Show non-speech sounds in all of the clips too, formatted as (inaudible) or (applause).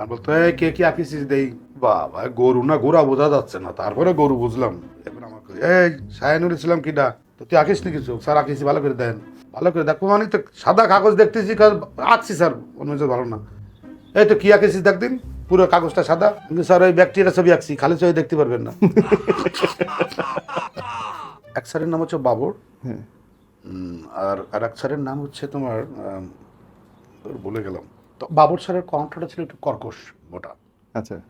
আর বলতো কে কি আঁকিছিস দেই? বাবা গরু না গোরা বোঝা যাচ্ছে না তারপরে গরু বুঝলাম। এবার আমাকে এই সায়ানুর ইসলাম কিডা তো তুই আঁকিস নি কিছু? স্যার আঁকিছি ভালো করে দেন। ভালো করে দেখো মানে তো সাদা কাগজ দেখতেছি আঁকছি স্যার মনে হচ্ছে ভালো না। এই তো কি আঁকেছিস দেখ দিন পুরো কাগজটা সাদা। কিন্তু স্যার ওই ব্যাকটেরিয়া ছবি আঁকছি খালি ছবি দেখতে পারবেন না। (laughs) এক স্যারের নাম হচ্ছে বাবর। আর আর এক স্যারের নাম হচ্ছে তোমার ভুলে গেলাম। বাবর স্যারের কণ্ঠটা ছিল একটু কর্কশ মোটা। আচ্ছা।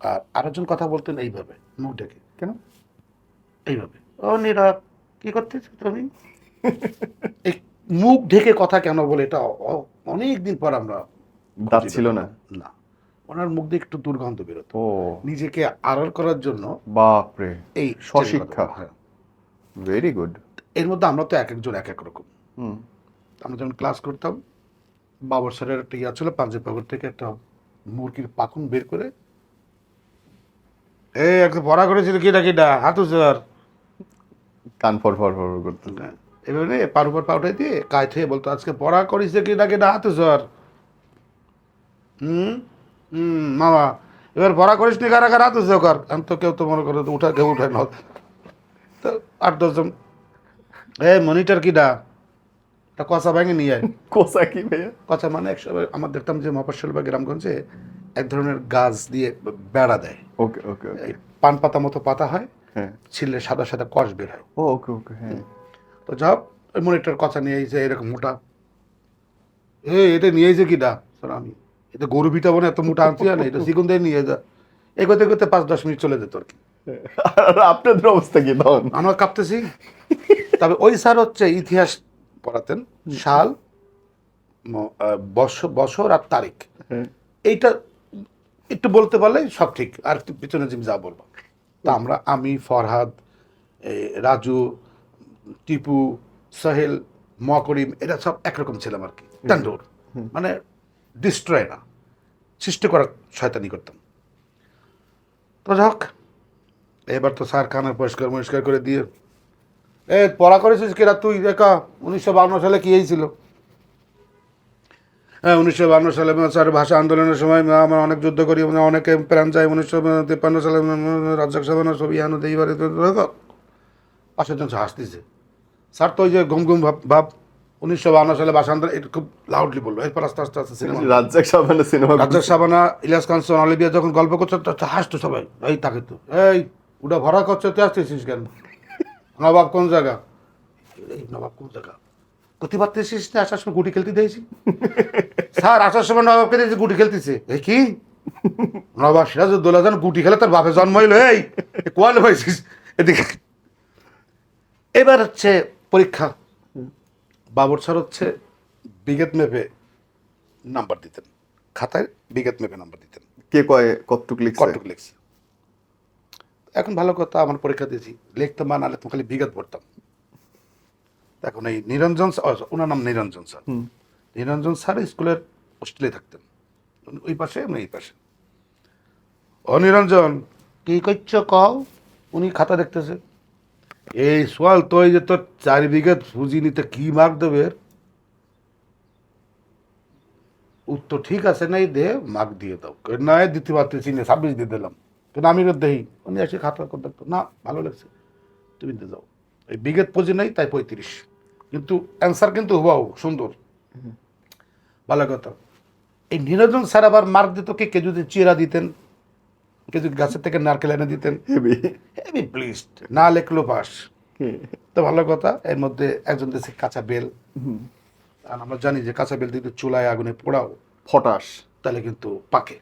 আর আরেকজন কথা বলতেন এইভাবে মুখ ডেকে। কেন? এইভাবে ও নীরব কি করতেছ তুমি? এই মুখ ঢেকে কথা কেন বলে এটা অনেক দিন পর আমরা দাঁত ছিল না? না। ওনার মুখ দিয়ে একটু দুর্গন্ধ বেরোতো। নিজেকে আড়াল করার জন্য বাপরে এই স্বশিক্ষা। ভেরি গুড এর মধ্যে আমরা তো এক একজন এক এক রকম। হুম। আমরা যখন ক্লাস করতাম বাবর স্যারের একটা ইয়া ছিল পাঞ্জাব পকেট থেকে একটা মুরগির পাখুন বের করে। এই একটা পড়া করেছিল কিটা কিটা হাতু স্যার কান ফর ফর ফর করতে। এভাবে পার উপর পা উঠাই দিয়ে কায় থেকে বলতো আজকে পড়া করিস কিটা কিটা হাতু স্যার হুম? হুম মামা এবার পড়া করিস নি কারা কারা? হাতু স্যার আমি তো কেউ তো মনে করে উঠা কেউ উঠায় না। তো আট দশজন এ মনিটর কিটা একটা কচা ভেঙে নিয়ে আয়। (laughs) কোসা কি ভাইয়া? কথা মানে একসময় আমার দেখতাম যে মফস্বল বা গ্রামগঞ্জে এক ধরনের গাছ দিয়ে বেড়া দেয়। ওকে ওকে পান পাতা মতো পাতা হয় হ্যাঁ। ছিলে সাদা সাদা কষ বের হয়। ও ওকে ওকে হ্যাঁ। তো যাও ওই মনিটর কথা নিয়ে এসে এরকম মোটা। এ এটা নিয়ে এসে কি ডা আমি এটা গরু পিঠা বনে এত মোটা আনছি না এটা চিকুন দিয়ে নিয়ে যা। এগোতে এগোতে পাঁচ দশ মিনিট চলে যেত আর কি। (laughs) আর আপনাদের অবস্থা কি তখন? আমরা কাঁপতেছি। তবে ওই স্যার হচ্ছে ইতিহাস পড়াতেন। সাল বছর আর তারিখ। এইটা একটু বলতে পারলে সব ঠিক আর একটু পিছনে যে যা বলব। তা আমরা আমি ফরহাদ রাজু টিপু সাহেল মকরিম এরা সব একরকম ছিলাম আর কি। তান্ডুর মানে ডিস্ট্রয় না। সৃষ্টি করার শয়তানি করতাম। তো যাক এবার তো স্যার খানা পরিষ্কার পরিষ্কার করে দিয়ে এ পড়া করেছিস কিরা তুই? দেখা উনিশশো বান্ন সালে কি হয়েছিল হ্যাঁ উনিশশো বান্ন সালে স্যার ভাষা আন্দোলনের সময় আমরা অনেক যুদ্ধ করি অনেকে প্রাণ যায় উনিশশো তিপ্পান্ন সালে রাজ্জাক সাবানা ছবি হানো দেই বারে পাশের জন হাসতেছে স্যার তো ওই যে ঘুম ঘুম ভাব ভাব উনিশশো বান্ন সালে ভাষা আন্দোলন এটা খুব লাউডলি বলল। এরপর আস্তে আস্তে আস্তে সিনেমা রাজ্জাক সাবানের সিনেমা রাজ্জাক সাবানা ইলিয়াস কাঞ্চন অলিভিয়া যখন গল্প করছে হাসতো সবাই এই তাকে তো। এই ওটা ভরা করছে তুই আসতেছিস কেন? নবাব কোন জায়গা? এই নবাব কোন জায়গা? করতে পারতেছিস না আসার সময় গুটি খেলতে দিয়েছি। (laughs) স্যার আসার সময় নবাবকে দিয়েছি গুটি খেলতেছে। এই কি? নবাব সিরাজউদ্দৌলা যেন গুটি খেলে তার বাপে জন্ম হইল এই এ কোয়ালে এদিকে। এবার হচ্ছে পরীক্ষা। বাবর স্যার হচ্ছে বিগত মেপে নাম্বার দিতেন। খাতায় বিগত মেপে নাম্বার দিতেন। কে কয় কতটুক লিখছে? কটক লিখছি? এখন ভালো কথা আমার পরীক্ষা দিয়েছি। লিখতাম বা নাহলে তো খালি বিগত পড়তাম এখন এই নিরঞ্জন ওনার নাম নিরঞ্জন স্যার। নিরঞ্জন স্যার স্কুলের হোস্টেলে থাকতেন। ওই পাশে আমি এই পাশে। ও নিরঞ্জন কি করছ কও? উনি খাতা দেখতেছে। এই সোয়াল তো এই যে তোর চার বিঘা পুঁজি নিতে কি মার্ক দেবে? উত্তর ঠিক আছে নাই দে মার্ক দিয়ে দাও। না এ দিতে পারতেছি না ছাব্বিশ দিয়ে দিলাম। কিন্তু আমি দেই উনি এসে খাতা করে দেখতো না ভালো লাগছে। তুমি দিয়ে দাও এই বিগত পুঁজি নেই তাই পঁয়ত্রিশ। কিন্তু অ্যান্সার কিন্তু হুবাহু সুন্দর। ভালো কথা। এই নিরঞ্জন স্যার আবার মার্ক দিত কে কে যদি চিরা দিতেন কে যদি গাছের থেকে নারকেল এনে দিতেন। হেবি হেভি প্লিজড না লেখলো পাস তো ভালো কথা এর মধ্যে একজন দেশে কাঁচা বেল। আর আমরা জানি যে কাঁচা বেল দিতে চুলায় আগুনে পোড়াও ফটাস। তাহলে কিন্তু পাকে।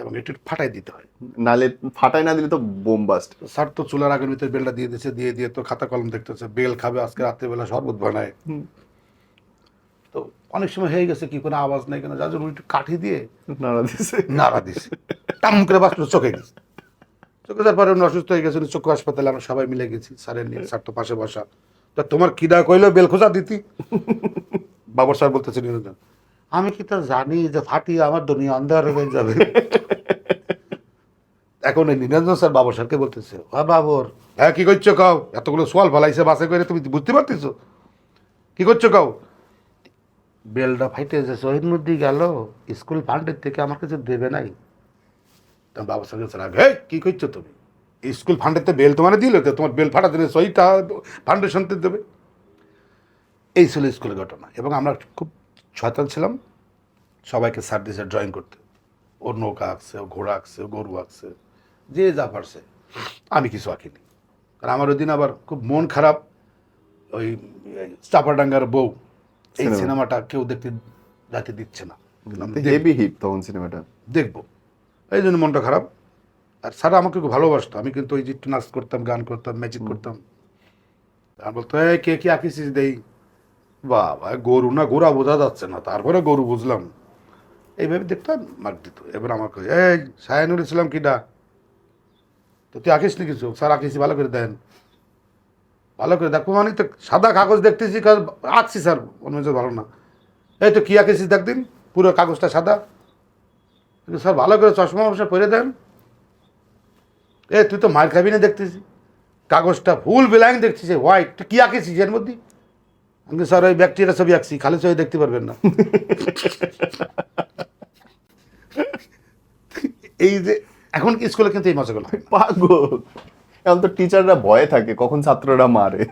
এবং একটু ফাটাই দিতে হয়। নালে ফাটাই না দিলে তো বোমবাস্ট তো স্যার তো চুলার আগুনের ভিতরে বেলটা দিয়ে দিয়েছে দিয়ে দিয়ে তো খাতা কলম দেখতেছে বেল খাবে আজকে রাত্রেবেলা শরবত বানায়। তো অনেক সময় হয়ে গেছে কি কোনো আওয়াজ নেই কেন যার জন্য কাঠি দিয়ে নাড়া দিছে। নাড়া দিছে। টাম করে বাঁচলো চোখে গেছে। চোখে যাওয়ার পরে উনি অসুস্থ হয়ে গেছেন চক্ষু হাসপাতালে আমরা সবাই মিলে গেছি স্যারের নিয়ে স্যার তো পাশে বসা। তা তোমার কিডা কইলো বেল খোঁজা দিতি। (laughs) বাবর স্যার বলতেছে নিরঞ্জন আমি কি তো জানি যে ফাটি আমার দুনিয়া অন্ধকার হয়ে যাবে? (laughs) এখন এই নিরঞ্জন স্যার বাবর স্যারকে বলতেছে হ্যাঁ বাবর হ্যাঁ কি করছ কাও? এতগুলো সোয়াল ফলাইছে, বাসে করে তুমি বুঝতে পারতেছো? কি করছ কাও? বেলটা ফাইটে যে শহীদ মধ্যে গেল, স্কুল ফান্ডের থেকে আমার কিছু দেবে নাই। বাবা স্যারকে স্যার হে কী করছ তুমি? স্কুল ফান্ডের তো বেল তোমার দিল তোমার বেল ফাটা দিলে সহিটা ফাউন্ডেশন দেবে? এই ছিল স্কুলের ঘটনা, এবং আমরা খুব সচেতন ছিলাম সবাইকে স্যার দিয়েছে ড্রয়িং করতে। ওর নৌকা আঁকছে ও ঘোড়া আঁকছে ও গরু আঁকছে যে যা পারছে। আমি কিছু আঁকিনি। কারণ আমার ওই দিন আবার খুব মন খারাপ ওই চাপাডাঙ্গার বউ এই সিনেমাটা কেউ দেখতে যাতে দিচ্ছে না। হেভি হিট তখন সিনেমাটা। দেখব। এই জন্য মনটা খারাপ। আর স্যার আমাকে খুব ভালোবাসতো। আমি কিন্তু ওই যে নাচ করতাম গান করতাম ম্যাজিক করতাম। আর বলতো কে কি আঁকিছিস দেই? বাবা, গরু না, গোরা বোঝা যাচ্ছে না। তারপরে গরু বুঝলাম। এইভাবে দেখতাম মার্ক দিত। এবার আমাকে এই সায়ানুর ইসলাম কিডা? তো তুই আঁকিস নি কিছু? স্যার আঁকিছি, ভালো করে দেন। ভালো করে দেখো মানে তো সাদা কাগজ দেখতেছি আঁকছি স্যার হচ্ছে ভালো না। এই তো কি আঁকেছিস দেখদিন পুরো কাগজটা সাদা। কিন্তু স্যার, ভালো করে চশমা মশা পরে দেন। এ তুই তো মার খাবি না দেখতেছি। কাগজটা ফুল বিলাইন দেখছিস হোয়াইট তুই কি আঁকেছিস এর মধ্যে? বলি, স্যার ওই ব্যাকটেরিয়া ছবি আঁকছি খালি ছবি দেখতে পারবেন না। এই যে এখন কি স্কুলে কিন্তু এই মজাগুলো। পাগল। এখন তো টিচাররা ভয়ে থাকে কখন ছাত্ররা মারে।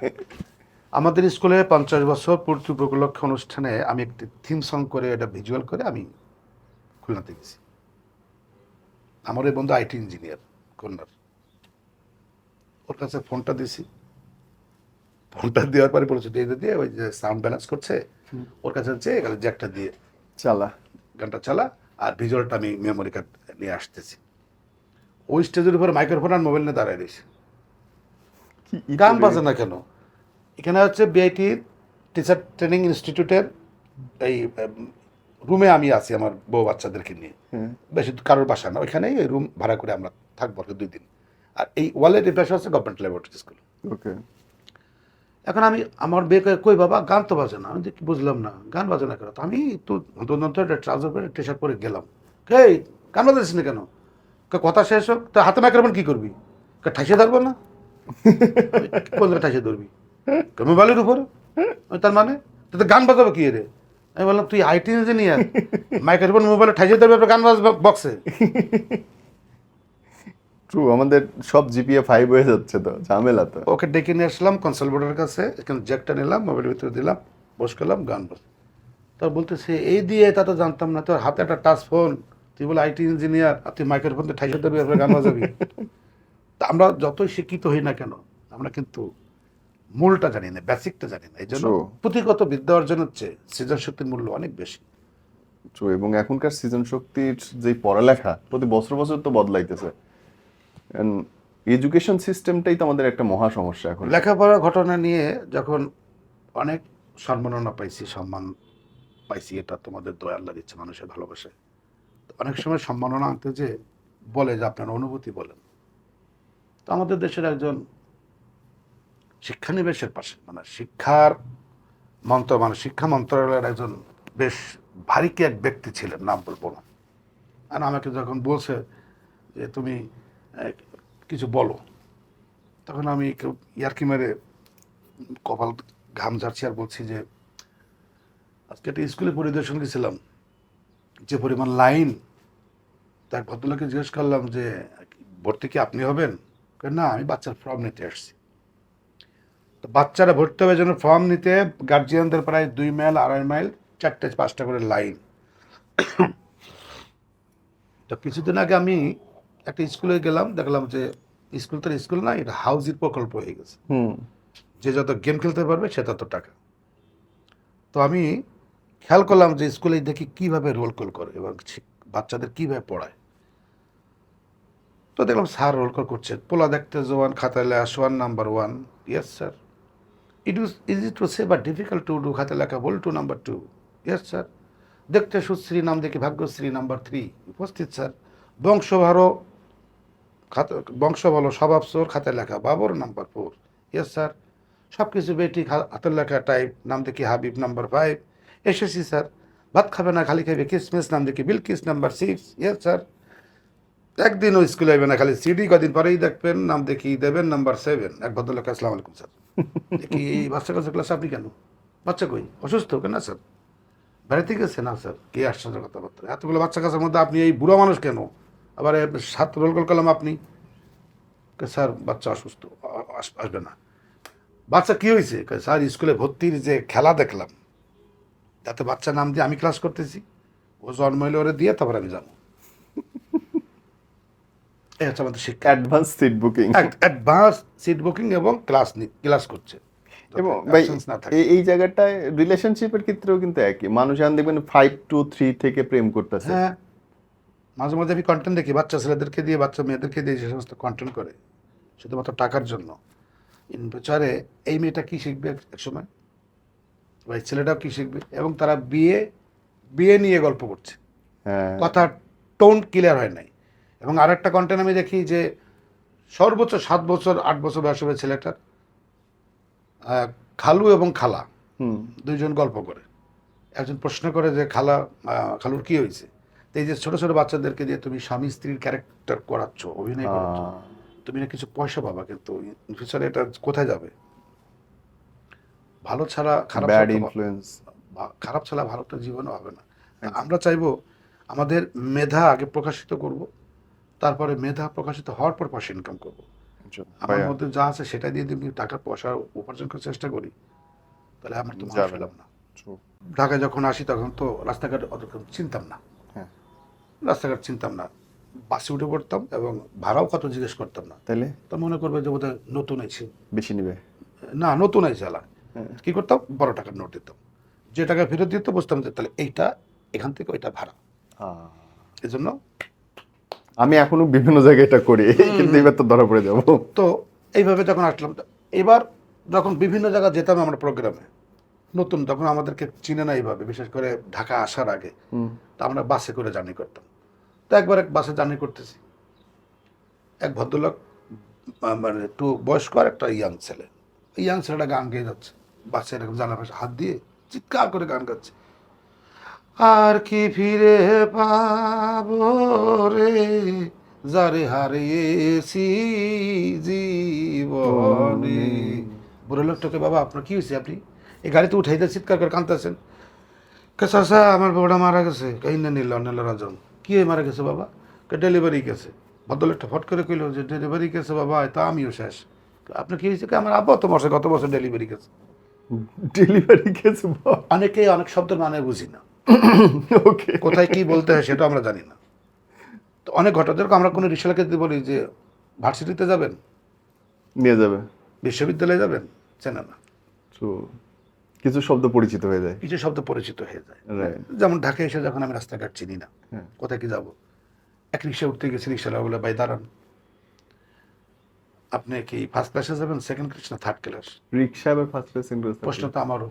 আমাদের স্কুলে পঞ্চাশ বছর পূর্তি উপলক্ষে অনুষ্ঠানে আমি একটি থিম সং করে এটা ভিজুয়াল করে আমি খুলনাতে গেছি। আমার ওই বন্ধু আইটি ইঞ্জিনিয়ার খুলনার ওর কাছে ফোনটা দিয়েছি। ফোনটা দেওয়ার পরে বলেছে দিয়ে দিয়ে ওই যে সাউন্ড ব্যালেন্স করছে। ওর কাছে হচ্ছে এখানে জ্যাকটা দিয়ে। চালা। গানটা চালা আর ভিজুয়ালটা আমি মেমোরি কার্ড নিয়ে আসতেছি। ওই স্টেজের উপরে মাইক্রোফোন আর মোবাইল নিয়ে দাঁড়ায় রয়েছে। গান বাজে না কেন? এখানে হচ্ছে বিআইটি টিচার ট্রেনিং ইনস্টিটিউটের এই রুমে আমি আছি আমার বউ বাচ্চাদেরকে নিয়ে। বেশি কারোর বাসা না ওইখানেই ওই রুম ভাড়া করে আমরা থাকব দুই দিন। আর এই ওয়ালের পাশে হচ্ছে গভর্নমেন্ট ল্যাবরেটরি স্কুল ওকে এখন আমি আমার বিয়ে করে কই, বাবা, গান তো বাজে না। আমি বুঝলাম না, গান বাজে না কেন? আমি তো অন্তত একটা ট্রাউজার পরে টি শার্ট পরে গেলাম। এই? গান বাজাচ্ছিস না কেন? কে কথা শেষ হোক, তা হাতে মাইক্রোফোন কি করবি? কে ঠাসিয়ে ধরবো না? কোন ঠাসিয়ে ধরবি? কে মোবাইলের উপর? তার মানে? তো গান বাজাবো কি রে? আমি বললাম, তুই আইটি ইঞ্জিনিয়ার। মাইক্রোফোন মোবাইলে ঠাইসে ধরবে গান বাজবে বক্সে ট্রু আমাদের সব জিপিএ ফাইভ হয়ে যাচ্ছে তো ঝামেলা তো। ওকে ডেকে নিয়ে আসলাম কনসাল বোর্ডের কাছে এখানে জ্যাকটা নিলাম মোবাইলের ভিতরে দিলাম বস করলাম গান বস। তার বলতেছে এই দিয়ে তা তো জানতাম না তোর হাতে একটা টাচ ফোন তুই বলে আইটি ইঞ্জিনিয়ার আর তুই মাইক্রোফোন দিয়ে ঠাইসে দেবে গান বাজাবি? (laughs) তা আমরা যতই শিক্ষিত হই না কেন আমরা কিন্তু মূলটা জানি না বেসিকটা জানি না এই জন্য পুঁথিগত বিদ্যা অর্জন হচ্ছে সৃজন শক্তির মূল্য অনেক বেশি। এবং এখনকার সৃজন শক্তির যে পড়ালেখা প্রতি বছর বছর তো বদলাইতেছে। এডুকেশন সিস্টেমটাই তো আমাদের একটা মহা সমস্যা এখন। লেখাপড়া ঘটনা নিয়ে যখন অনেক সম্মাননা পাইছি, সম্মান পাইছি, এটা তোমাদের দয়া আল্লাহ দিচ্ছে মানুষের ভালোবাসে। অনেক সময় সম্মাননা আনতে যে বলে যে আপনার অনুভূতি বলেন। তো আমাদের দেশের একজন শিক্ষানিবেশের পাশে মানে শিক্ষার মন্ত্র মানে শিক্ষা মন্ত্রণালয়ের একজন বেশ ভারীকে এক ব্যক্তি ছিলেন, নাম বলব না। আর আমাকে যখন বলছে যে তুমি কিছু বলো। তখন আমি ইয়ারকি মেরে কপাল ঘাম ঝাড়ছি আর বলছি যে, আজকে একটা স্কুলে পরিদর্শন গেছিলাম। যে পরিমাণ লাইন। তার ভদ্রলোকে জিজ্ঞেস করলাম যে, ভর্তি কি আপনি হবেন? না, আমি বাচ্চার ফর্ম নিতে আসছি। তো বাচ্চারা ভর্তি হবে যেন ফর্ম নিতে গার্জিয়ানদের প্রায় দুই মাইল আড়াই মাইল চারটে, পাঁচটা করে লাইন। তো কিছুদিন আগে আমি একটা স্কুলে গেলাম দেখলাম যে স্কুল তো স্কুল না এটা হাউজিং প্রকল্প হয়ে গেছে। যে যত গেম খেলতে পারবে সে তত টাকা। তো আমি খেয়াল করলাম যে স্কুলে দেখি কীভাবে রোল কল করে এবং বাচ্চাদের কীভাবে পড়ায়। তো দেখলাম স্যার রোল কল করছে পোলা দেখতে জোয়ান খাতায় লেখা one number one yes sir it is easy to say but difficult to do খাতা লেখা বল two number two yes sir দেখতে সুশ্রী নাম দেখি ভাগ্যশ্রী নাম্বার থ্রি উপস্থিত স্যার বংশভারও খাতা বংশ বলো স্বভাব সোর খাতে লেখা Babar number four yes sir সব কিছু বেটি হাতের লেখা টাইপ নাম দেখি হাবিব নাম্বার ফাইভ এসেছি স্যার ভাত খাবে না খালি খাবে কিসমিস নাম দেখি Bilkis number six yes sir একদিন ও স্কুলে আইবে না খালি সিডি কদিন পরেই দেখবেন নাম দেখি দেবেন নাম্বার সেভেন এক ভদ্রলোক আসসালামু আলাইকুম স্যার (laughs) দেখি এই বাচ্চা কাছে ক্লাস আপনি কেন? বাচ্চা কই? অসুস্থ কেন স্যার বেড়াতে গেছে না স্যার কে আশ্চর্য কথাবার্তা? এতগুলো বাচ্চা কাছের মধ্যে আপনি এই বুড়ো মানুষ কেন? আবার সাত রোল কল করলাম আপনি। স্যার বাচ্চা অসুস্থ আসবে না। বাচ্চা কি হয়েছে? স্যার স্কুলে ভর্তির যে খেলা দেখলাম তাতে বাচ্চা নাম দিয়ে আমি ক্লাস করতেছি ও জন্ম হইলে ওরে দিয়ে তারপর আমি যাব। এই হচ্ছে আমাদের শিক্ষা। Advance seat booking advance seat booking এবং ক্লাস ক্লাস করছে। এবং এই জায়গাটায় রিলেশনশিপের ক্ষেত্রেও কিন্তু একই। মানুষ এখন দেখবেন ফাইভ টু থ্রি থেকে প্রেম করতেছে। হ্যাঁ মাঝে মাঝে আমি কন্টেন্ট দেখি বাচ্চা ছেলেদেরকে দিয়ে বাচ্চা মেয়েদেরকে দিয়ে যে সমস্ত কন্টেন্ট করে শুধুমাত্র টাকার জন্য। ইন বিচারে এই মেয়েটা কি শিখবে এক সময় বা এই ছেলেটাও কি শিখবে? এবং তারা বিয়ে বিয়ে নিয়ে গল্প করছে। কথা টোন ক্লিয়ার হয় নাই। এবং আরেকটা কন্টেন্ট আমি দেখি যে সর্বোচ্চ সাত বছর আট বছর বয়স হবে ছেলেটার। খালু এবং খালা। হুম। দুইজন গল্প করে। একজন প্রশ্ন করে যে খালা খালুর কি হয়েছে? তো এই যে ছোট ছোট বাচ্চাদেরকে দিয়ে তুমি স্বামী স্ত্রীর ক্যারেক্টার করাচ্ছ অভিনয় করাচ্ছ তুমি না কিছু পয়সা পাবা কিন্তু ফিউচারে এটা কোথায় যাবে? ভালো ছাড়া খারাপ ব্যাড ইনফ্লুয়েন্স খারাপ ছাড়া ভালো একটা জীবনও হবে না। আমরা চাইব আমাদের মেধা আগে প্রকাশিত করব তারপরে মেধা প্রকাশিত হওয়ার পর পয়সা ইনকাম করব। আমার মধ্যে যা আছে সেটা দিয়ে যদি টাকা পয়সা উপার্জন করার চেষ্টা করি তাহলে আমার তো মানুষ যাবে না। ঢাকায় যখন আসি তখন তো রাস্তাঘাট অত চিনতাম না। হ্যাঁ রাস্তাঘাট চিনতাম না। বাসে উঠে পড়তাম এবং ভাড়াও কত জিজ্ঞেস করতাম না। তাহলে? তো মনে করবে যে বোধহয় নতুন আছে বেশি নিবে? না নতুন আছে এলা হ্যাঁ। কি করতাম? বড় টাকার নোট দিতাম। যে টাকা ফেরত দিত বুঝতাম যে তাহলে এইটা এখান থেকে ওইটা ভাড়া। এই জন্য আমি এখনও বিভিন্ন জায়গায় এটা করি কিন্তু এবার তো ধরা পড়ে যাব। তো এইভাবে যখন আসলাম এবার যখন বিভিন্ন জায়গায় যেতাম আমরা প্রোগ্রামে নতুন তখন আমাদেরকে চিনে না এইভাবে বিশেষ করে ঢাকা আসার আগে। তা আমরা বাসে করে জার্নি করতাম। তো একবার এক বাসে জার্নি করতেছি। এক ভদ্রলোক মানে একটু বয়স্ক আর একটা ইয়াং ছেলে। ইয়াং ছেলেটা গান গেয়ে যাচ্ছে। বাসে এরকম জানা পাশে হাত দিয়ে চিৎকার করে গান গাচ্ছে। আর কি ফিরে পাবো রে যারে হারিয়েছি জীবনে? বুড়ো লোকটাকে বাবা আপনার কি হয়েছে আপনি? এই গাড়িতে উঠাইতে চিৎকার করে কাঁদতেছেন। চাষা আমার বউটা মারা গেছে। কই না নিল নিল রাজন কি হয়ে মারা গেছে বাবা? কে ডেলিভারি গেছে। ভদ্রলোকটা ফট করে কইল যে ডেলিভারি গেছে বাবা তা আমিও শেষ। আপনার কি হয়েছে? আমার আব্বা তো মশে গত বছর ডেলিভারি গেছে। ডেলিভারি কেস অনেকেই অনেক শব্দের মানে বুঝি না। ওকে কোথায় কি বলতে হয় সেটা আমরা জানি না। তো অনেক ঘটনা যেরকম আমরা কোনো রিক্সালাকে যদি বলি যে ভার্সিটিতে যাবেন? নিয়ে যাবে। বিশ্ববিদ্যালয়ে যাবেন? চেনা না। True. কিছু শব্দ পরিচিত হয়ে যায়। কিছু শব্দ পরিচিত হয়ে যায়। যেমন ঢাকায় এসে যখন আমি রাস্তাঘাট চিনি না হ্যাঁ। কোথায় কি যাব? এক রিক্সা উঠতে গেছি রিক্সাওয়ালা বলে ভাই দাঁড়ান। আপনি কি ফার্স্ট ক্লাসে যাবেন সেকেন্ড ক্লাস না থার্ড ক্লাস রিক্সা এবার ফার্স্ট ক্লাস প্রশ্ন তো আমারও।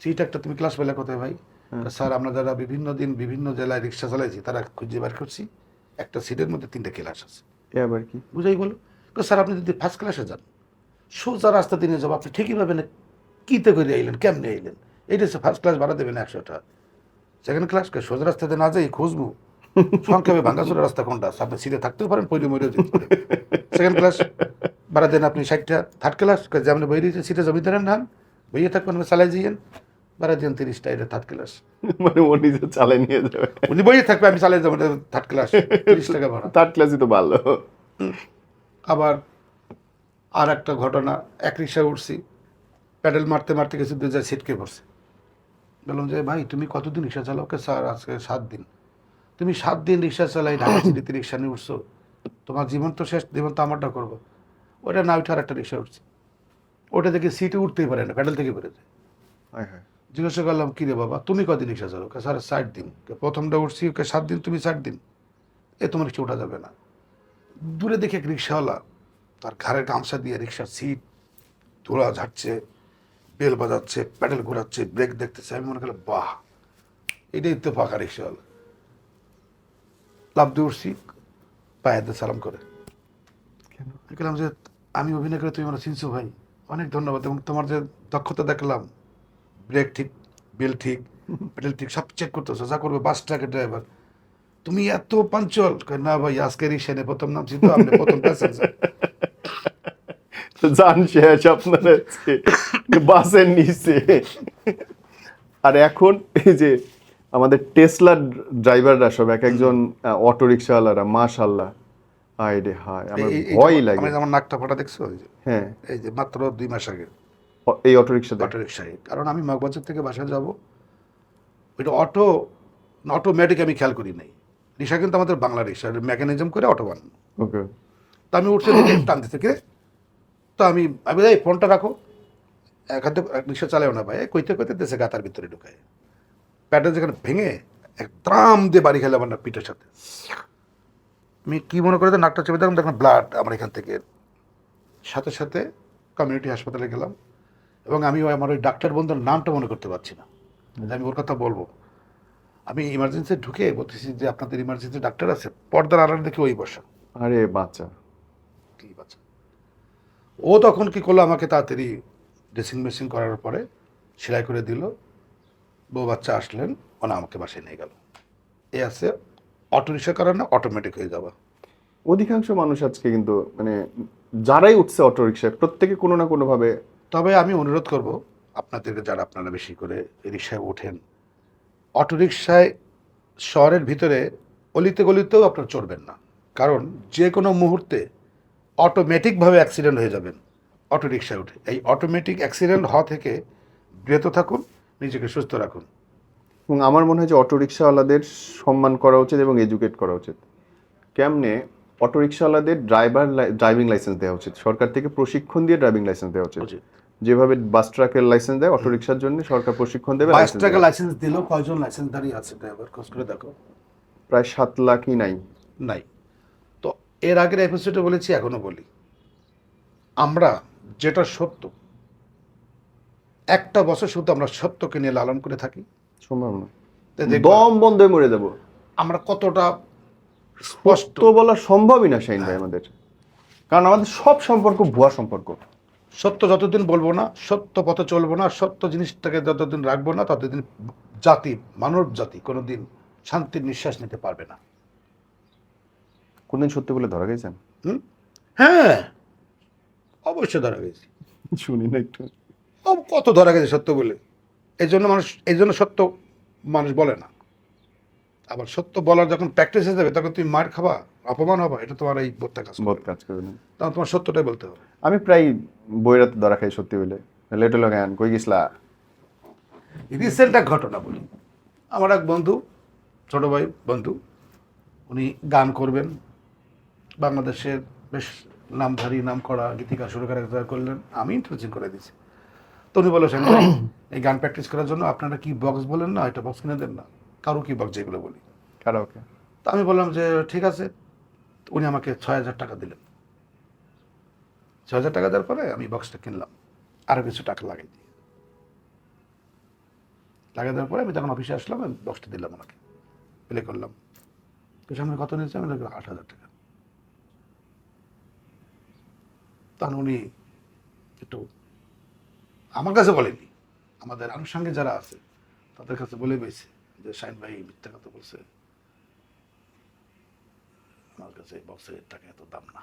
সিট একটা তুমি ক্লাস পেলে কোথায় ভাই? স্যার আমরা যারা বিভিন্ন দিন বিভিন্ন জেলায় রিক্সা চালাইছি তারা খুঁজে বার করছি একটা সিটের মধ্যে তিনটে ক্লাস আছে। এ আবার কি? বুঝাই বলো? তো স্যার আপনি যদি ফার্স্ট ক্লাসে যান সোজা রাস্তা দিনে যাব আপনি ঠিকই পাবেন কীতে করে আইলেন কেমনে আইলেন? এইটা হচ্ছে ফার্স্ট ক্লাস ভাড়া দেবেন একশো টাকা সেকেন্ড ক্লাস সোজা রাস্তাতে না যাই খুঁজবো। সংক্ষেপে ভাঙ্গাচুরা রাস্তা কোনটা? আপনি সিটে থাকতেও পারেন পইলে মরেও যেতে পারেন। সেকেন্ড ক্লাস ভাড়া দেন আপনি ষাটটা। থার্ড ক্লাস যেমন বই দিয়েছে সিটে জমি ধরেন নান বইয়ে থাকবেন চালাই যাইয়েন। ভাড়া দিন তিরিশটা এটা থার্ড ক্লাস মানে ও নিজে চালাই নিয়ে যাবে। উনি বইয়ে থাকবে আমি চালাই যাব থার্ড ক্লাস তিরিশ টাকা ভাড়া। থার্ড ক্লাসই তো ভালো। আবার আর একটা ঘটনা এক রিক্সায় উঠছি। প্যাডেল মারতে মারতে গেছি দু ছিটকে পড়ছে। বললাম যে ভাই তুমি কতদিন রিক্সা চালাও? কে স্যার আজকে সাত দিন। তুমি সাত দিন রিক্সা চালাই ঢাকা সিটিতে রিক্সা নিয়ে উঠছো। তোমার জীবন তো শেষ জীবন তো আমারটা করব। ওটা না উঠে আর একটা রিক্সা উঠছি। ওটা থেকে সিটে উঠতেই পারে না প্যাডেল থেকে বেরোতে। জিজ্ঞাসা করলাম কী রে বাবা তুমি কদিন রিক্সা চালাও? কে স্যার ষাট দিন। প্রথমটা উঠছি ওকে সাত দিন তুমি ষাট দিন? এ তোমার রিক্সা ওঠা যাবে না। দূরে দেখে এক রিক্সাওয়ালা তার ঘাড়ে গামছা দিয়ে রিক্সার সিট ধোলা ঝাড়ছে। বেল বাজাচ্ছে প্যাডেল ঘোরাচ্ছে ব্রেক দেখতেছে। আমি মনে করলাম বাহ এটাই তো ফাঁকা রিক্সাওয়ালা লাভ দিয়ে উঠছি পায়ে সালাম করে। বললাম যে আমি অভিনয় করে তুমি আমার চিনছো ভাই অনেক ধন্যবাদ। এবং তোমার যে দক্ষতা দেখলাম ব্রেক ঠিক বেল ঠিক (laughs) পেডেল ঠিক সব চেক করতেছো যা করবে বাস ট্রাকের ড্রাইভার তুমি এত পাঞ্চল না ভাই আজকে রিক্সা নিয়ে প্রথম নামছি তো আপনি প্রথম প্যাসেঞ্জার (laughs) যান শেষ আপনার বাসের নিচে। আর এখন এই যে আমাদের টেসলার ড্রাইভাররা সব এক একজন অটো রিক্সাওয়ালারা মাশাল্লাহ হায় রে হায় আমার ভয় লাগে। আমি আমার নাকটা ফাটা দেখছ? এই যে হ্যাঁ। এই যে মাত্র দুই মাস আগে। এই অটো রিক্সা অটো রিক্সায় কারণ আমি মগবাজার থেকে বাসায় যাব। ওইটা অটো অটোমেটিক আমি খেয়াল করি নাই। রিক্সা কিন্তু আমাদের বাংলা রিক্সা মেকানিজম করে অটো বানানো। ওকে। তো আমি উঠতে দেখে টানতে থেকে তো আমি আমি এই ফোনটা রাখো। হাতে রিক্সা চালাও না ভাই কইতে কইতে দেশে গাতার ভিতরে ঢুকায়। প্যাডেল যেখানে ভেঙে এক ত্রাম দিয়ে বাড়ি খেলে আমার পিঠের সাথে। আমি কী মনে করে নাকটা চেপে দেখলাম দেখলাম ব্লাড আমার এখান থেকে। সাথে সাথে কমিউনিটি হাসপাতালে গেলাম এবং আমি ওই আমার ওই ডাক্তার বন্ধুর নামটা মনে করতে পারছি না। যে আমি ওর কথা বলব। আমি ইমার্জেন্সি ঢুকে বলতেছি যে আপনাদের ইমার্জেন্সি ডাক্তার আছে পর্দার আড়ালে দেখি ওই বসা। আরে বাচ্চা। কি বাচ্চা? ও তখন কি করল আমাকে তাড়াতাড়ি ড্রেসিং মেশিন করার পরে সেলাই করে দিল। বউ বাচ্চা আসলেন ওনা আমাকে বাসায় নিয়ে গেল। এ আছে অটো রিক্সার কারণে অটোমেটিক হয়ে যাওয়া অধিকাংশ মানুষ আজকে কিন্তু মানে যারাই উঠছে অটো রিক্সায় প্রত্যেকে কোনো না কোনোভাবে তবে আমি অনুরোধ করব আপনাদেরকে যারা আপনারা বেশি করে রিক্সায় ওঠেন অটো রিক্সায় শহরের ভিতরে অলিতে গলিতেও আপনারা চড়বেন না। কারণ যে কোনো মুহূর্তে অটোমেটিকভাবে অ্যাক্সিডেন্ট হয়ে যাবেন। অটো রিক্সায় উঠে। এই অটোমেটিক অ্যাক্সিডেন্ট হওয়া থেকে বিরত থাকুন নিজেকে সুস্থ রাখুন। এবং আমার মনে হয় যে অটো রিক্সাওয়ালাদের সম্মান করা উচিত এবং এডুকেট করা উচিত। কেমনে? অটো রিক্সাওয়ালাদের ড্রাইভার ড্রাইভিং লাইসেন্স দেওয়া উচিত। সরকার থেকে প্রশিক্ষণ দিয়ে ড্রাইভিং লাইসেন্স দেওয়া উচিত। যেভাবে বাস ট্রাকের লাইসেন্স দেয় অটো রিক্সার জন্য সরকার প্রশিক্ষণ দেবে বাস দেবে। লাইসেন্স দিলেও কয়জন লাইসেন্সধারী আছে? ড্রাইভার খোঁজ করে দেখো। প্রায় সাত লাখই নাই। নাই। তো এর আগের এপিসোডে বলেছি এখনও বলি। আমরা যেটা সত্য। একটা বছর শুধু আমরা সত্যকে নিয়ে লালন করে থাকি। সম্ভব না। দম বন্ধ হয়ে মরে যাব। আমরা কতটা স্পষ্ট। বলা সম্ভবই না শাইন ভাই আমাদের। কারণ আমাদের সব সম্পর্ক ভুয়া সম্পর্ক। সত্য যতদিন বলব না সত্য পথে চলবো না সত্য জিনিসটাকে যতদিন রাখব না ততদিন জাতি মানব জাতি কোনোদিন শান্তির নিঃশ্বাস নিতে পারবে না। কোনদিন সত্যি বলে ধরা গেছেন হুম? হ্যাঁ। অবশ্যই ধরা গেছে। শুনি না একটু। ও কত ধরা গেছে সত্য বলে? এই জন্য মানুষ এই জন্য সত্য মানুষ বলে না। আবার সত্য বলার যখন প্র্যাকটিস হয়ে যাবে তখন তুমি মার খাবা অপমান হবা এটা তোমার এই বোধটা কাজ করবে কাজ করে না। তখন তোমার সত্যটাই বলতে হবে। আমি প্রায় বইরাতে ধরা খাই সত্যি বলে। লেট জ্ঞান কই গেছিলা? রিসেন্ট এক ঘটনা বলি। আমার এক বন্ধু ছোট ভাই বন্ধু উনি গান করবেন। বাংলাদেশের বেশ নামধারী নাম করা গীতিকা সুরকার করলেন। আমি ইন্ট্রোডিউসিং করে দিয়েছি। তো উনি বলে "শাহিন এই গান প্র্যাকটিস করার জন্য আপনারা কি বক্স বলেন না এটা বক্স কিনে দেন না? কারও কি বক্স যেগুলো বলি? কারাওকে তা আমি বললাম যে ঠিক আছে। উনি আমাকে ছয় হাজার টাকা দিলেন। ছয় হাজার টাকা দেওয়ার পরে আমি বক্সটা কিনলাম। আরও কিছু টাকা লাগাই দিই লাগিয়ে দেওয়ার পরে আমি যখন অফিসে আসলাম আমি বক্সটা দিলাম ওনাকে। প্লে করলাম। তো সামনে কত নিয়েছে? আমি আট হাজার টাকা। তখন উনি একটু আমার কাছে বলেনি। আমাদের আনুষঙ্গিক যারা আছে তাদের কাছে বলে পেয়েছে যে শাইন ভাই মিথ্যা কথা বলছে। আমার কাছে বক্সের টাকা এত দাম না।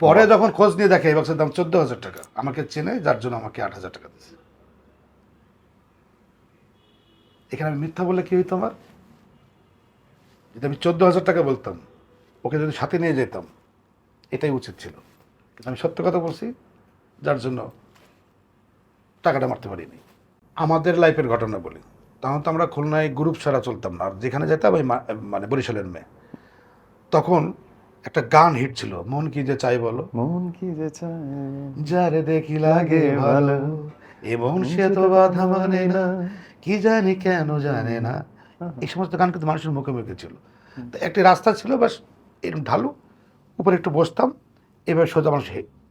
পরে যখন খোঁজ নিয়ে দেখে এই বক্সের দাম চোদ্দ হাজার টাকা আমাকে চেনে যার জন্য আমাকে আট হাজার টাকা দিয়েছে। এখানে আমি মিথ্যা বললে কি হইতো আমার? যদি আমি চোদ্দ হাজার টাকা বলতাম ওকে যদি সাথে নিয়ে যেতাম এটাই উচিত ছিল। কিন্তু আমি সত্য কথা বলছি যার জন্য টাকাটা মারতে পারিনি। আমাদের লাইফের ঘটনা বলি। তখন তো আমরা খুলনায় গ্রুপ ছাড়া চলতাম না আর যেখানে যেতাম ওই মানে বরিশালের মেয়ে। তখন একটা গান হিট ছিল মন কি যে চাই বলো। মন কি যে চায় যারে দেখি লাগে ভালো এবং সে তো বাধা মানে না কি জানি কেন জানে না। এই সমস্ত গান কিন্তু মানুষের মুখে মুখে ছিল। তো একটি রাস্তা ছিল বাস এরকম ঢালু উপরে একটু বসতাম এবার সোজা মানুষ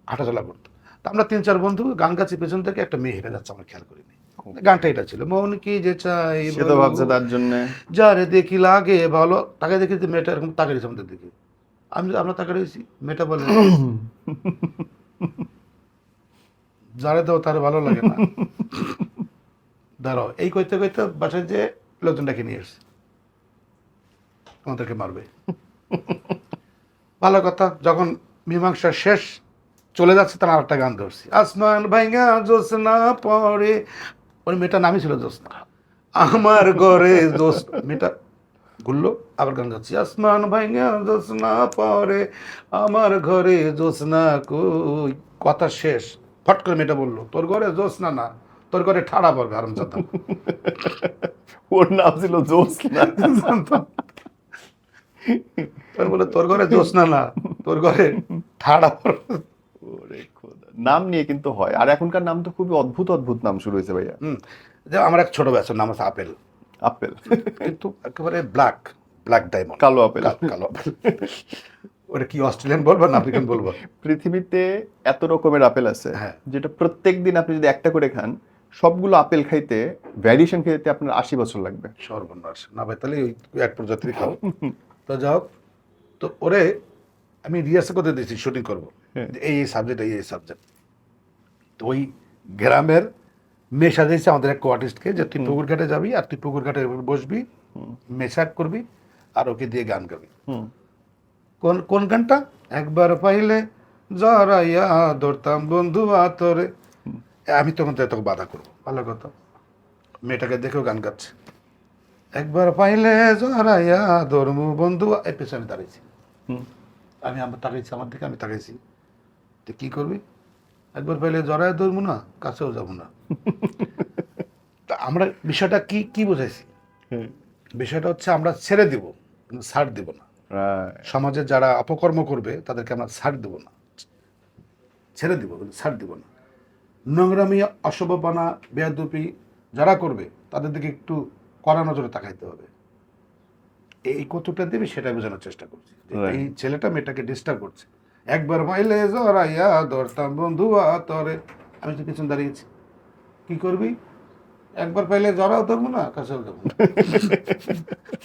হাঁটাচলা করতো। তা আমরা তিন চার বন্ধু গান গাছি পেছন থেকে একটা মেয়ে হেঁটে যাচ্ছে আমরা খেয়াল করিনি। গানটা এটা ছিল মন কি যে চাই ভাবছে তার জন্য। যারে দেখি লাগে ভালো। তাকে দেখি যে মেয়েটা এরকম তাকে দিয়েছে আমাদের দিকে। আমি আমরা তাকে রয়েছি মেয়েটা বলে যারে দাও তার ভালো লাগে না। (laughs) দাঁড়াও এই কইতে কইতে বাসায় যে লোকজনটাকে নিয়ে এসছে আমাদেরকে মারবে। (laughs) ভালো কথা যখন মীমাংসা শেষ চলে যাচ্ছে তার আরেকটা গান ধরছি। আসমান ভাইঙ্গা জোসনা পরে ওই মেয়েটার নামই ছিল জোসনা আমার ঘরে জোস (laughs) মেয়েটা ঘুরলো আবার গান গাচ্ছি আসমান ভাইঙ্গা জোসনা পরে আমার ঘরে জোসনা কই? কথা শেষ। ফট করে মেয়েটা বলল তোর ঘরে জোসনা না তোর ঘরে ঠাড়া পড়বে আরাম (laughs) ওর নাম ছিল জোসনা তোর বলে তোর ঘরে জোসনা না তোর ঘরে ঠাড়া। নাম নিয়ে কিন্তু হয়। আর এখনকার নাম তো খুবই অদ্ভুত অদ্ভুত নাম শুরু হয়েছে ভাইয়া। হুম যে আমার এক ছোট ব্যাচের নাম আছে আপেল। আপেল। কিন্তু একেবারে ব্ল্যাক ব্ল্যাক ডায়মন্ড কালো আপেল। কালো আপেল। ওটা কি অস্ট্রেলিয়ান বলব না আফ্রিকান বলব? পৃথিবীতে এত রকমের আপেল আছে হ্যাঁ। যেটা প্রত্যেক দিন আপনি যদি একটা করে খান সবগুলো আপেল খাইতে ভ্যারিয়েশন খেতে আপনার আশি বছর লাগবে। সর্বনাশ। না ভাই তাহলে ওই এক প্রজাতির খাও (laughs) তো যাও তো ওরে আমি রিহার্সাল করতে দিয়েছি শুটিং করব। হ্যাঁ। এই এই সাবজেক্ট এই এই সাবজেক্ট তো ওই গ্রামের মেয়ে সাজিয়েছে আমাদের এক আর্টিস্টকে যে তুই পুকুর ঘাটে যাবি আর তুই পুকুর ঘাটে বসবি মেশাক করবি আর ওকে দিয়ে গান গাবি। কোন কোন গানটা? একবার পাইলে জরাইয়া ধরতাম বন্ধু আতরে। আমি তখন তো তোকে বাধা করব ভালো কথা। মেয়েটাকে দেখেও গান গাচ্ছে। একবার পাইলে জরাইয়া ধর্ম বন্ধু এর পেছনে দাঁড়িয়েছি আমি আমার তাকাইছি আমার দিকে আমি তাকাইছি। তো কি করবি? একবার পাইলে জরায় ধরবো না কাছেও যাব না। তা আমরা বিষয়টা কি কি বুঝাইছি। বিষয়টা হচ্ছে আমরা ছেড়ে দিব ছাড় দিব না। সমাজে যারা অপকর্ম করবে তাদেরকে আমরা ছাড় দেব না। ছেড়ে দিব ছাড় দিব না। নোংরামি অশুভপনা বেয়াদুপি যারা করবে তাদের দিকে একটু কড়া নজরে তাকাইতে হবে। এই কতটা দেবে সেটা বোঝানোর চেষ্টা করছি। এই ছেলেটা মেয়েটাকে ডিস্টার্ব করছে। একবার মাইলে জরাইয়া ধরতাম বন্ধু তরে আমি তো পিছন দাঁড়িয়েছি। কি করবি? একবার পাইলে জরাও ধরবো না কাছেও না। (laughs)